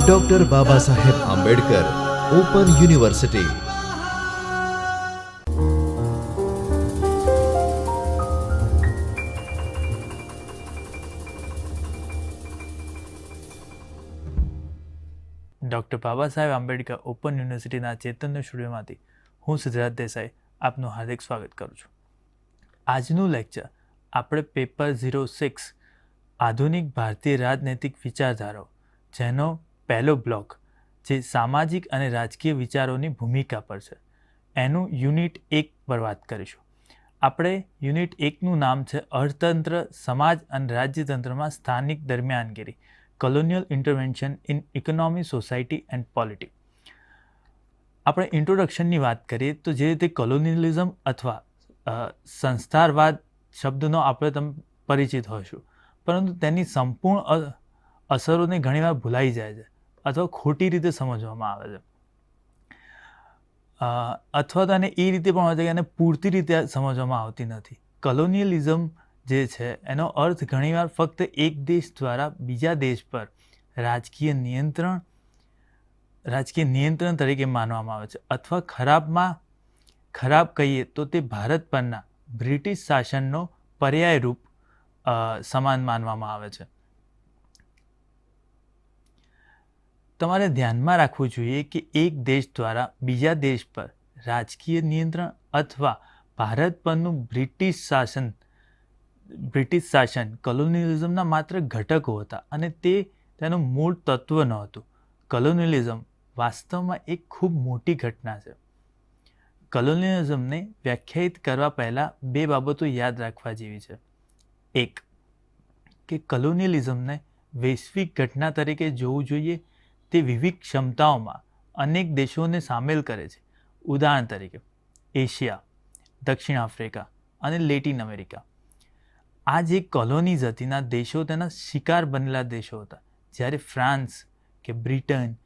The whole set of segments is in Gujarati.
Doctor Baba Saheb Ambedkar open university doctor Baba Saheb Ambedkar open યુનિવર્સિટીના ચેતન્ય સ્ટુડિયોમાંથી હું સિદ્ધરાજ દેસાઈ આપનું હાર્દિક સ્વાગત કરું છું. આજનું લેક્ચર આપણે પેપર ઝીરો સિક્સ આધુનિક ભારતીય રાજનૈતિક વિચારધારો જેનો પહેલો બ્લોક જે સામાજિક અને રાજકીય વિચારોની ભૂમિકા પર છે. એનું યુનિટ એક પર વાત કરીશું. આપણે યુનિટ એકનું નામ છે અર્થતંત્ર, સમાજ અને રાજ્યતંત્રમાં સ્થાનિક દરમિયાનગીરી colonial intervention in economy society and polity આપણે ઇન્ટ્રોડક્શનની વાત કરીએ તો જે રીતે કોલોનિયલિઝમ અથવા સંસ્થારવાદ શબ્દનો આપણે તમે પરિચિત હોઈશું. પરંતુ તેની સંપૂર્ણ અસરોને ઘણીવાર ભૂલાઈ જાય છે અથવા ખોટી રીતે સમજવામાં આવે છે. અથવા તો એને એ રીતે પણ હોય છે કે એને પૂરતી રીતે સમજવામાં આવતી નથી. કોલોનિયલિઝમ જે છે, એનો અર્થ ઘણીવાર ફક્ત એક દેશ દ્વારા બીજા દેશ પર રાજકીય નિયંત્રણ રાજકીય નિયંત્રણ તરીકે માનવામાં આવે છે. અથવા ખરાબમાં, ખરાબ કહીએ તો તે ભારત પરના બ્રિટિશ શાસનનો પર્યાય રૂપ સમાન માનવામાં આવે છે. તમારે ધ્યાનમાં રાખવું જોઈએ કે એક દેશ દ્વારા બીજા દેશ પર રાજકીય નિયંત્રણ અથવા ભારત પરનું બ્રિટિશ શાસન બ્રિટિશ શાસન કોલોનિયલિઝમના માત્ર ઘટકો હતા અને તે તેનું મૂળ તત્વ નહોતું. કોલોનિયલિઝમ વાસ્તવમાં એક ખૂબ મોટી ઘટના છે. કોલોનિયલિઝમને વ્યાખ્યાયિત કરવા પહેલાં બે બાબતો યાદ રાખવા જેવી છે. એક, કે કલોનિયલિઝમને વૈશ્વિક ઘટના તરીકે જોવું જોઈએ તે વિવિધ ક્ષમતાઓમાં અનેક દેશોને સામેલ કરે છે. ઉદાહરણ તરીકે, એશિયા, દક્ષિણ આફ્રિકા અને લેટિન અમેરિકા. આ જે કોલોનીઝ હતીના દેશો તેના શિકાર બનેલા દેશો હતા. જ્યારે ફ્રાન્સ કે બ્રિટન,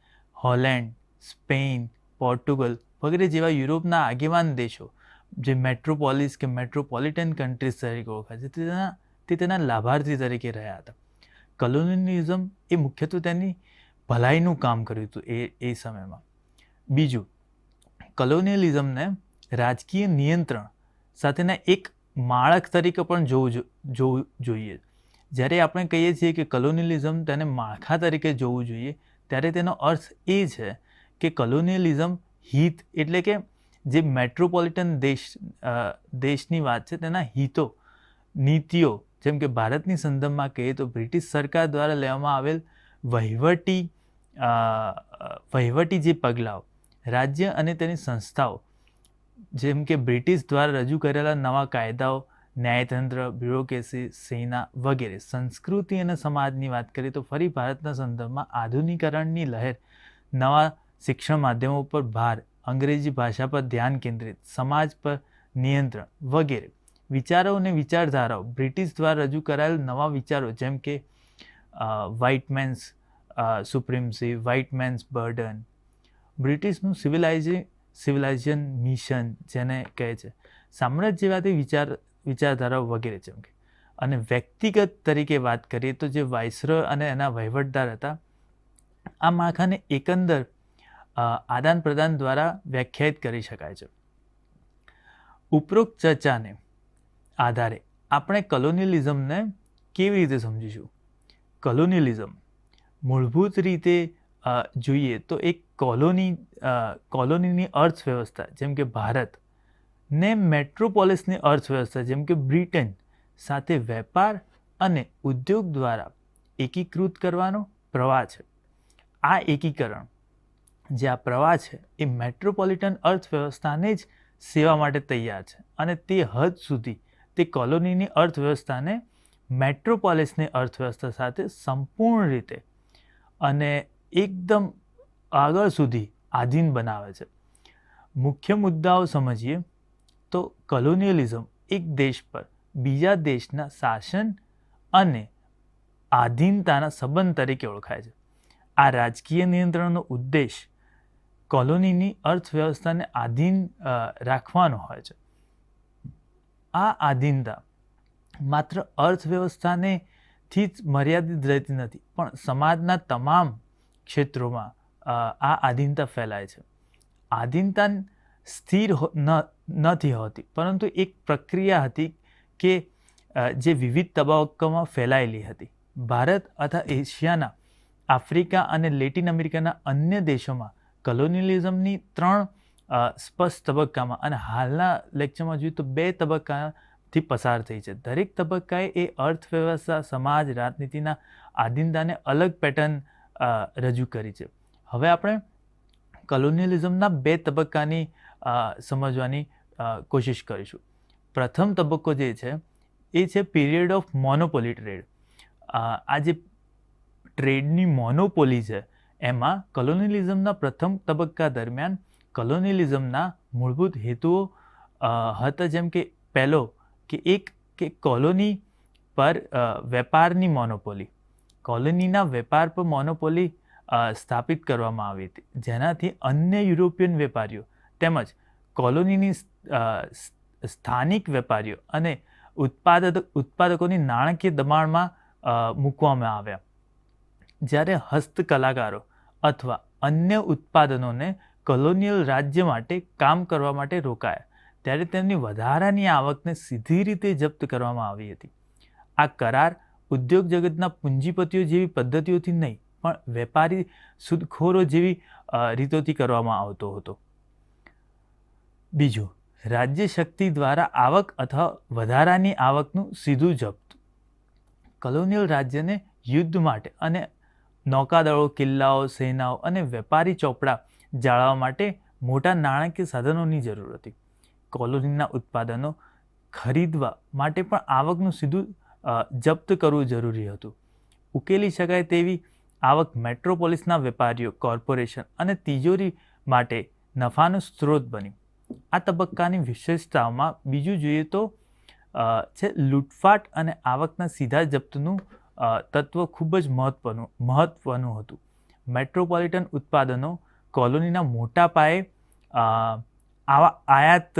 હોલેન્ડ, સ્પેન, પોર્ટુગલ વગેરે જેવા યુરોપના આગેવાન દેશો, જે મેટ્રોપોલિસ કે મેટ્રોપોલિટન કન્ટ્રીઝ તરીકે ઓળખાય છે તેના તે તેના લાભાર્થી તરીકે રહ્યા હતા. કોલોનિયલિઝમ એ મુખ્યત્વે તેની ભલાઈનું કામ કર્યું હતું એ એ સમયમાં. બીજું કલોનિયલિઝમને રાજકીય નિયંત્રણ સાથેના એક માળખ તરીકે પણ જોવું જોવું જોઈએ. જ્યારે આપણે કહીએ છીએ કે કલોનિયલિઝમ તેને માળખા તરીકે જોવું જોઈએ, ત્યારે તેનો અર્થ એ છે કે કલોનિયલિઝમ હિત એટલે કે જે મેટ્રોપોલિટન દેશ દેશની વાત છે, તેના હિતો, નીતિઓ જેમ કે ભારતની સંદર્ભમાં કહીએ તો બ્રિટિશ સરકાર દ્વારા લેવામાં આવેલ વહીવટી વહીવટી જે પગલાઓ, રાજ્ય અને તેની સંસ્થાઓ, જેમ કે બ્રિટિશ દ્વારા રજૂ કરેલા નવા કાયદાઓ, ન્યાયતંત્ર, બ્યુરોક્રેસી, સેના વગેરે, સંસ્કૃતિ અને સમાજની વાત કરીએ તો ફરી ભારતના સંદર્ભમાં આધુનિકરણની લહેર, નવા શિક્ષણ માધ્યમો પર ભાર, અંગ્રેજી ભાષા પર ધ્યાન કેન્દ્રિત, સમાજ પર નિયંત્રણ વગેરે. વિચારો અને વિચારધારાઓ. બ્રિટિશ દ્વારા રજૂ કરાયેલ નવા વિચારો, જેમ કે white men's supremacy white men's burden બ્રિટિશનું સિવિલાઇઝે civilisation mission જેને કહે છે. સામ્રાજ્યવાદી વિચાર, વિચારધારાઓ વગેરે જેમ કે. અને વ્યક્તિગત તરીકે વાત કરીએ તો જે વાઇસરોય અને એના વહીવટદાર હતા, આ માળખાને એકંદર આદાન પ્રદાન દ્વારા વ્યાખ્યાયિત કરી શકાય છે. ઉપરોક્ત ચર્ચાને આધારે આપણે કલોનિયલિઝમને કેવી રીતે સમજીશું? કલોનિયલિઝમ મૂળભૂત રીતે જોઈએ તો એક કોલોની કોલોનીની અર્થવ્યવસ્થા, જેમ કે ભારત, ને મેટ્રોપોલિસની અર્થવ્યવસ્થા, જેમ કે બ્રિટન, સાથે વેપાર અને ઉદ્યોગ દ્વારા એકીકૃત કરવાનો પ્રવાહ છે. આ એકીકરણ જે આ પ્રવાહ છે, એ મેટ્રોપોલિટન અર્થવ્યવસ્થાને જ સેવા માટે તૈયાર છે અને તે હદ સુધી તે કોલોનીની અર્થવ્યવસ્થાને મેટ્રોપોલિસની અર્થવ્યવસ્થા સાથે સંપૂર્ણ રીતે અને એકદમ આગળ સુધી આધીન બનાવે છે. મુખ્ય મુદ્દાઓ સમજીએ તો કોલોનિયલિઝમ એક દેશ પર બીજા દેશના શાસન અને આધીનતાના સંબંધ તરીકે ઓળખાય છે. આ રાજકીય નિયંત્રણનો ઉદ્દેશ કોલોનીની અર્થવ્યવસ્થાને આધીન રાખવાનો હોય છે. આ આધીનતા માત્ર અર્થવ્યવસ્થાને થી જ મર્યાદિત રહેતી નથી, પણ સમાજના તમામ ક્ષેત્રોમાં આ આધીનતા ફેલાય છે. આધીનતા સ્થિર નથી હોતી, પરંતુ એક પ્રક્રિયા હતી કે જે વિવિધ તબક્કામાં ફેલાયેલી હતી. ભારત અથવા એશિયાના, આફ્રિકા અને લેટિન અમેરિકાના અન્ય દેશોમાં કલોનિયલિઝમની ત્રણ સ્પષ્ટ તબક્કામાં અને હાલના લેક્ચરમાં જોઈએ તો બે તબક્કાથી પસાર થઈ છે. દરેક તબક્કાએ એ અર્થવ્યવસ્થા, સમાજ, રાજનીતિના આધીનતાને અલગ પેટર્ન રજૂ કરી છે. હવે આપણે કલોનિયલિઝમના બે તબક્કાની સમજવાની કોશિશ કરીશું. પ્રથમ તબક્કો જે છે, એ છે પીરિયડ ઓફ મોનોપોલી ટ્રેડ આ જે ટ્રેડની મોનોપોલી છે, એમાં કલોનિયલિઝમના પ્રથમ તબક્કા દરમિયાન કલોનિયલિઝમના મૂળભૂત હેતુઓ હતા જેમ કે પહેલો કે એક કે કોલોની પર વેપારની મોનોપોલી. કોલોનીના વેપાર પર મોનોપોલી સ્થાપિત કરવામાં આવી હતી. જેનાથી અન્ય યુરોપિયન વેપારીઓ તેમજ કોલોનીની સ્થાનિક વેપારીઓ અને ઉત્પાદક, ઉત્પાદકોની નાણાકીય દબાણમાં મૂકવામાં આવ્યા. જ્યારે હસ્તકલાકારો અથવા અન્ય ઉત્પાદનોને કોલોનિયલ રાજ્ય માટે કામ કરવા માટે રોકાયા. ત્યારે તેમની વધારાની આવકને સીધી રીતે જપ્ત કરવામાં આવી હતી. આ કરાર ઉદ્યોગ જગતના પૂંજીપતિઓ જેવી પદ્ધતિઓથી નહીં, પણ વેપારી સુદખોરો જેવી રીતોથી કરવામાં આવતો હતો. બીજું, રાજ્ય શક્તિ દ્વારા આવક અથવા વધારાની આવકનું સીધું જપ્ત. કોલોનિયલ રાજ્યને યુદ્ધ માટે અને નૌકાદળો, કિલ્લાઓ, સેનાઓ અને વેપારી ચોપડા જાળવવા માટે મોટા નાણાકીય સાધનોની જરૂર હતી. કોલોનીના ઉત્પાદનો ખરીદવા માટે પણ આવકનું સીધું જપ્ત કરવું જરૂરી હતું. ઉકેલી શકાય તેવી આવક મેટ્રોપોલિસના વેપારીઓ, કોર્પોરેશન અને તિજોરી માટે નફાનો સ્ત્રોત બની. આ તબક્કાની વિશેષતાઓમાં બીજું જોઈએ તો છે લૂંટફાટ અને આવકના સીધા જપ્તનું તત્વ ખૂબ જ મહત્વનું મહત્વનું હતું. મેટ્રોપોલિટન ઉત્પાદનો કોલોનીના મોટા પાયે આવા આયાત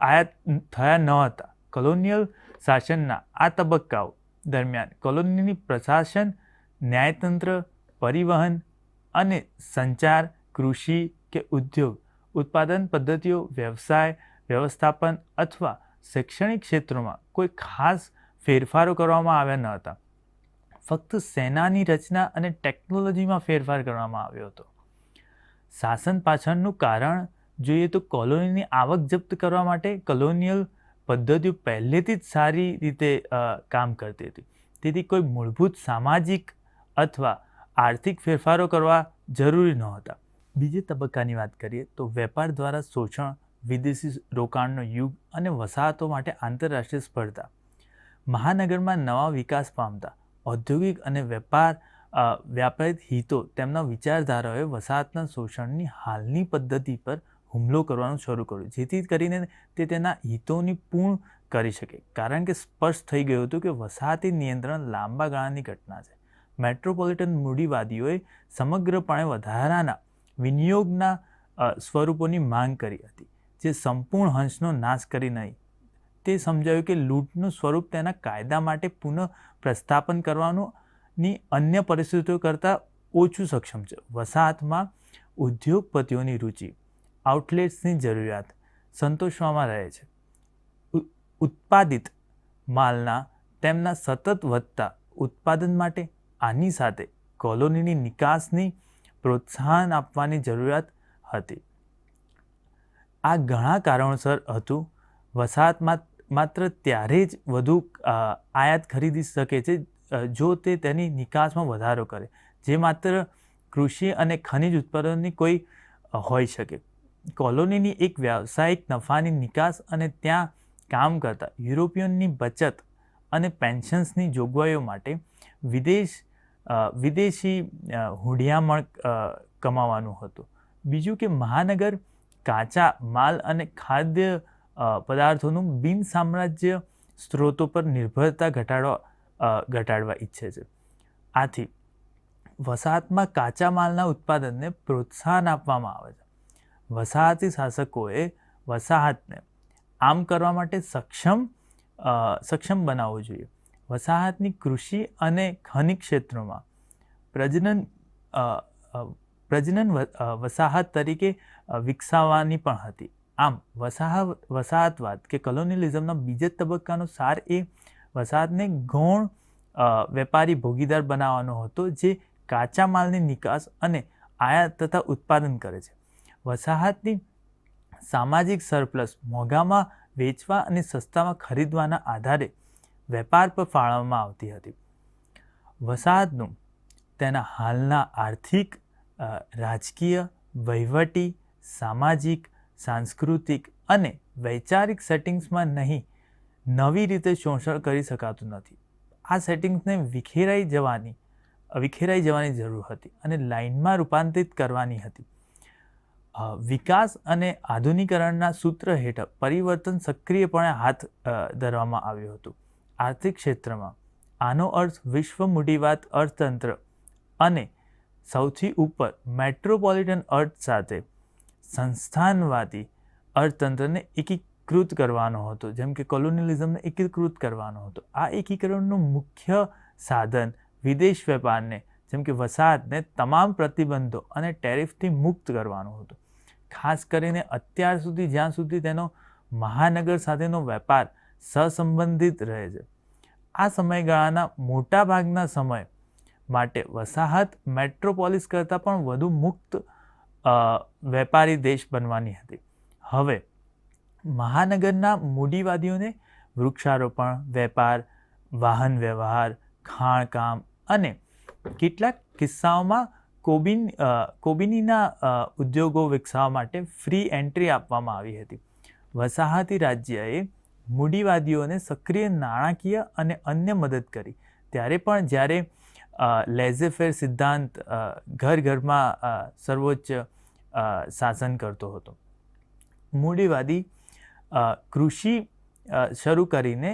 આયાત થયા ન હતા. કોલોનિયલ શાસનના આ તબક્કાઓ દરમિયાન કોલોનીની પ્રશાસન, ન્યાયતંત્ર, પરિવહન અને સંચાર, કૃષિ કે ઉદ્યોગ, ઉત્પાદન પદ્ધતિઓ, વ્યવસાય, વ્યવસ્થાપન અથવા શૈક્ષણિક ક્ષેત્રોમાં કોઈ ખાસ ફેરફારો કરવામાં આવ્યા ન હતા. ફક્ત સેનાની રચના અને ટેકનોલોજીમાં ફેરફાર કરવામાં આવ્યો હતો. શાસન પાછળનું કારણ જોઈએ તો કોલોનીની આવક જપ્ત કરવા માટે કોલોનિયલ પદ્ધતિઓ પહેલેથી જ સારી રીતે કામ કરતી હતી. તેથી કોઈ મૂળભૂત સામાજિક અથવા આર્થિક ફેરફારો કરવા જરૂરી નહોતા. બીજે તબક્કાની વાત કરીએ તો વેપાર દ્વારા શોષણ, વિદેશી રોકાણનો યુગ અને વસાહતો માટે આંતરરાષ્ટ્રીય સ્પર્ધા. મહાનગરમાં નવા વિકાસ પામતા ઔદ્યોગિક અને વેપાર વ્યાપારિક હિતો તેમના વિચારધારાઓએ વસાહતના શોષણની હાલની પદ્ધતિ પર હુમલો કરવાનું શરૂ કર્યું, જેથી કરીને તે તેના હિતોની પૂર્ણ કરી શકે. કારણ કે સ્પષ્ટ થઈ ગયું હતું કે વસાહતી નિયંત્રણ લાંબા ગાળાની ઘટના છે. મેટ્રોપોલિટન મૂડીવાદીઓએ સમગ્રપણે વધારાના વિનિયોગના સ્વરૂપોની માંગ કરી હતી, જે સંપૂર્ણ હંસનો નાશ કરી નહીં. તે સમજાયું કે લૂંટનું સ્વરૂપ તેના કાયદા માટે પુનઃ પ્રસ્થાપન કરવાનું ની અન્ય પરિસ્થિતિઓ કરતાં ઓછું સક્ષમ છે. વસાહતમાં ઉદ્યોગપતિઓની રુચિ આઉટલેટ્સની જરૂરિયાત સંતોષવામાં રહે છે. ઉત્પાદિત માલના તેમના સતત વધતા ઉત્પાદન માટે આની સાથે કોલોનીની નિકાસની પ્રોત્સાહન આપવાની જરૂરિયાત હતી. આ ઘણા કારણોસર હતું. વસાહતમાં માત્ર ત્યારે જ વધુ આયાત ખરીદી શકે છે જો તે તેની નિકાસમાં વધારો કરે, જે માત્ર કૃષિ અને ખનિજ ઉત્પાદનની કોઈ હોઈ શકે. કોલોનીની એક વ્યાવસાયિક નફાની નિકાસ અને ત્યાં કામ કરતા યુરોપિયનની બચત અને પેન્શન્સની જોગવાઈઓ માટે વિદેશ વિદેશી હુંડિયામણ કમાવાનું હતું. બીજું કે મહાનગર કાચા માલ અને ખાદ્ય પદાર્થોનું બિન સામ્રાજ્ય સ્ત્રોતો પર નિર્ભરતા ઘટાડવા ઘટાડવા ઈચ્છે છે. આથી વસાહતમાં કાચા માલના ઉત્પાદનને પ્રોત્સાહન આપવામાં આવે છે. વસાહતી શાસકોએ વસાહતને આમ કરવા માટે સક્ષમ સક્ષમ બનાવવું જોઈએ. વસાહતની કૃષિ અને ખનિજ ક્ષેત્રોમાં પ્રજનન પ્રજનન વસાહત તરીકે વિકસાવવાની પણ હતી. આમ વસાહ, વસાહતવાદ કે કોલોનિયલિઝમના બીજા તબક્કાનો સાર એ વસાહતને ગૌણ વેપારી ભોગીદાર બનાવવાનો હતો જે કાચા માલની નિકાસ અને આયાત તથા ઉત્પાદન કરે છે. વસાહતની સામાજિક સરપ્લસ મોંઘામાં વેચવા અને સસ્તામાં ખરીદવાના આધારે વેપાર પર ફાળવવામાં આવતી હતી. વસાહતનું તેના હાલના આર્થિક રાજકીય, વહીવટી, સામાજિક, સાંસ્કૃતિક અને વૈચારિક સેટિંગ્સમાં નહીં નવી રીતે શોષણ કરી શકાતું નથી. આ સેટિંગ્સને વિખેરાઈ જવાની વિખેરાઈ જવાની જરૂર હતી અને લાઇનમાં રૂપાંતરિત કરવાની હતી. વિકાસ અને આધુનિકરણના સૂત્ર હેઠળ પરિવર્તન સક્રિયપણે હાથ ધરવામાં આવ્યું હતું. આર્થિક ક્ષેત્રમાં, આનો અર્થ વિશ્વ મૂડીવાદ અર્થતંત્ર અને સૌથી ઉપર મેટ્રોપોલિટન અર્થ સાથે સંસ્થાનવાદી અર્થતંત્રને એકીકૃત કરવાનો હતો. જેમ કે કોલોનિયલિઝમને એકીકૃત કરવાનો હતો. આ એકીકરણનું મુખ્ય સાધન વિદેશ વેપારને, જેમ કે વસાહતને તમામ પ્રતિબંધો અને ટેરિફથી મુક્ત કરવાનો હતો. ખાસ કરીને અત્યાર સુધી, જ્યાં સુધી તેનો મહાનગર સાથેનો વેપાર સહસંબંધિત રહે છે. આ સમયગાળાના મોટા ભાગના સમય માટે વસાહત મેટ્રોપોલિસ કરતાં પણ વધુ મુક્ત વેપારી દેશ બનવાની હતી. હવે મહાનગરના મૂડીવાદીઓને વૃક્ષારોપણ, વેપાર, વાહન વ્યવહાર, ખાણકામ અને કેટલાક કિસ્સાઓમાં કોબિન કોબિનીના ઉદ્યોગો વિકસાવવા માટે ફ્રી એન્ટ્રી આપવામાં આવી હતી. વસાહતી રાજ્યએ મૂડીવાદીઓને સક્રિય નાણાકીય અને અન્ય મદદ કરી. ત્યારે પણ જ્યારે લેઝેફેર સિદ્ધાંત ઘર ઘરમાં સર્વોચ્ચ શાસન કરતો હતો. મૂડીવાદી કૃષિ શરૂ કરીને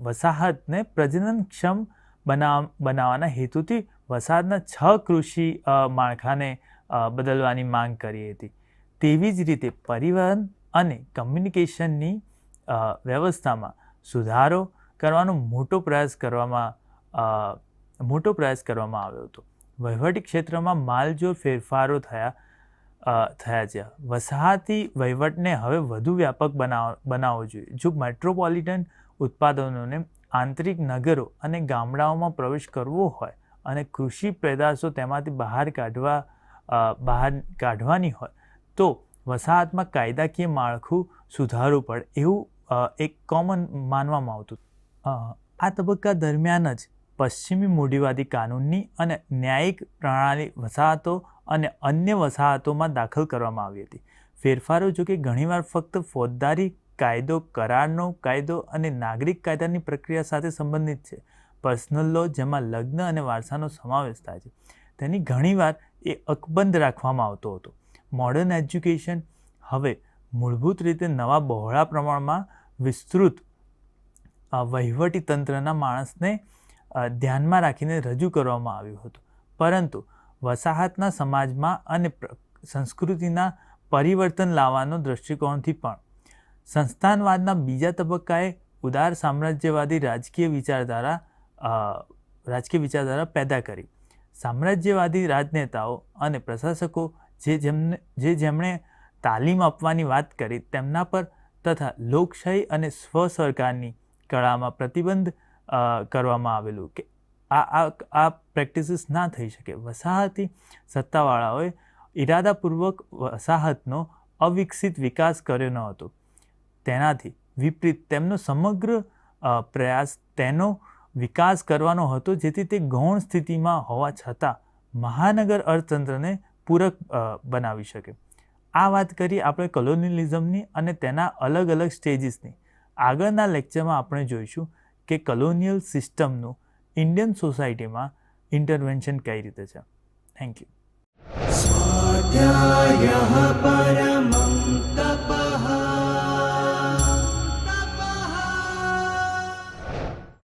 વસાહતને પ્રજનનક્ષમ બનાવ, બનાવવાના હેતુથી વસાહતના છ કૃષિ માળખાને બદલવાની માંગ કરી હતી. તેવી જ રીતે પરિવહન અને કમ્યુનિકેશનની વ્યવસ્થામાં સુધારો કરવાનો મોટો પ્રયાસ કરવામાં મોટો પ્રયાસ કરવામાં આવ્યો હતો. વહીવટી ક્ષેત્રમાં માલજોર ફેરફારો થયા થયા છે. વસાહતી વહીવટને હવે વધુ વ્યાપક બનાવ, બનાવવો જોઈએ. જો મેટ્રોપોલિટન ઉત્પાદનોને આંતરિક નગરો અને ગામડાઓમાં પ્રવેશ કરવો હોય અને કૃષિ પેદાશો તેમાંથી બહાર કાઢવા બહાર કાઢવાની હોય, તો વસાહતમાં કાયદાકીય માળખું સુધારવું પડે એવું એક કોમન માનવામાં આવતું. આ તબક્કા દરમિયાન જ પશ્ચિમી મૂડીવાદી કાનૂનની અને ન્યાયિક પ્રણાલી વસાહતો અને અન્ય વસાહતોમાં દાખલ કરવામાં આવી હતી. ફેરફારો જો કે ઘણીવાર ફક્ત ફોજદારી, કાયદો, કરારનો કાયદો અને નાગરિક કાયદાની પ્રક્રિયા સાથે સંબંધિત છે. પર્સનલ લો, જેમાં લગ્ન અને વારસાનો સમાવેશ થાય છે. તેની ઘણીવાર એ અકબંધ રાખવામાં આવતો હતો. મોડર્ન એજ્યુકેશન હવે મૂળભૂત રીતે નવા બહોળા પ્રમાણમાં વિસ્તૃત વહીવટી તંત્રના માણસને ધ્યાનમાં રાખીને રજૂ કરવામાં આવ્યું હતું. પરંતુ વસાહતના સમાજમાં અને સંસ્કૃતિના પરિવર્તન લાવવાનો દૃષ્ટિકોણથી પણ સંસ્થાનવાદના બીજા તબક્કાએ ઉદાર સામ્રાજ્યવાદી રાજકીય વિચારધારા રાજકીય વિચારધારા પેદા કરી. સામ્રાજ્યવાદી રાજનેતાઓ અને પ્રશાસકો જે જેમને, જે જેમણે તાલીમ આપવાની વાત કરી તેમના પર તથા લોકશાહી અને સ્વ સરકારની કળામાં પ્રતિબંધ કરવામાં આવેલું કે આ આ આ પ્રેક્ટિસીસ ના થઈ શકે. વસાહતી સત્તાવાળાઓએ ઇરાદાપૂર્વક વસાહતનો અવિકસિત વિકાસ કર્યો ન હતો. તેનાથી વિપરીત તેમનો સમગ્ર પ્રયાસ તેનો વિકાસ કરવાનો હતો, જેથી તે ગૌણ સ્થિતિમાં હોવા છતાં મહાનગર અર્થતંત્રને પૂરક બનાવી શકે. આ વાત કરી આપણે કોલોનિયલિઝમની અને તેના અલગ અલગ સ્ટેજીસની આગળના લેક્ચરમાં આપણે જોઈશું કે કલોનિયલ સિસ્ટમનું ઇન્ડિયન સોસાયટીમાં ઇન્ટરવેન્શન કઈ રીતે છે? થેન્ક યુ સ્વાધ્યાય પરમં